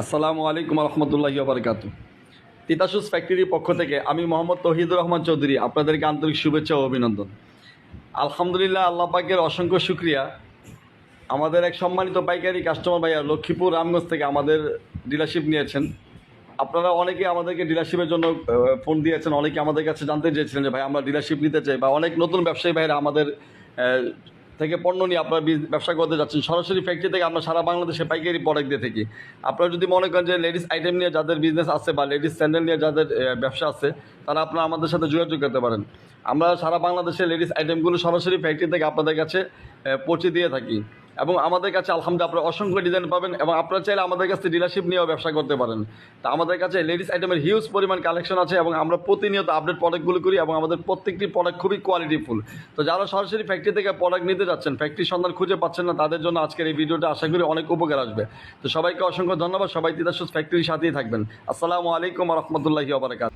আসসালামু আলাইকুম রহমতুল্লাহি বারকাতু। তিতাসুস ফ্যাক্টরির পক্ষ থেকে আমি মোহাম্মদ তহিদুর রহমান চৌধুরী আপনাদেরকে আন্তরিক শুভেচ্ছা ও অভিনন্দন। আলহামদুলিল্লাহ আল্লাহ পাকের অসংখ্য শুক্রিয়া। আমাদের এক সম্মানিত পাইকারি কাস্টমার ভাইয়া লক্ষ্মীপুর, রামগঞ্জ থেকে আমাদের ডিলারশিপ নিয়েছেন। আপনারা অনেকে আমাদেরকে ডিলারশিপের জন্য ফোন দিয়েছেন অনেকে আমাদের কাছে জানতে চেয়েছিলেন যে ভাই আমরা ডিলারশিপ নিতে চাই বা অনেক নতুন ব্যবসায়ী ভাইরা আমাদের থেকে পণ্য নিয়ে আপনার ব্যবসা করতে যাচ্ছেন। সরাসরি ফ্যাক্টরি থেকে আমরা সারা বাংলাদেশে পাইকারি প্রোডাক্ট দিয়ে থাকি। আপনারা যদি মনে করেন যে লেডিস আইটেম নিয়ে যাদের বিজনেস আছে বা লেডিস স্যান্ডেল নিয়ে যাদের ব্যবসা আছে, তারা আপনারা আমাদের সাথে যোগাযোগ করতে পারেন। আমরা সারা বাংলাদেশে লেডিস আইটেমগুলো সরাসরি ফ্যাক্টরি থেকে আপনাদের কাছে পৌঁছে দিয়ে থাকি। এবং আমাদের কাছে আলহামদুলিল্লাহ আপনারা অসংখ্য ডিজাইন পাবেন এবং আপনারা চাইলে আমাদের কাছে ডিলারশিপ নিয়েও ব্যবসা করতে পারেন। তা আমাদের কাছে লেডিস আইটেমের হিউজ পরিমাণ কালেকশন আছে এবং আমরা প্রতিনিয়ত আপডেট প্রোডাক্টগুলো করি এবং আমাদের প্রত্যেকটি প্রোডাক্ট খুবই কোয়ালিটিফুল তো যারা সরাসরি ফ্যাক্টরি থেকে প্রোডাক্ট নিতে যাচ্ছেন ফ্যাক্টরি সন্ধান খুঁজে পাচ্ছেন না, তাদের জন্য আজকের এই ভিডিওটা আশা করি অনেক উপকার আসবে। তো সবাইকে অসংখ্য ধন্যবাদ, সবাই তিতাসুস ফ্যাক্টরির সাথেই থাকবেন। আসসালামু আলাইকুম রহমতুল্লাহি ওবরাকাত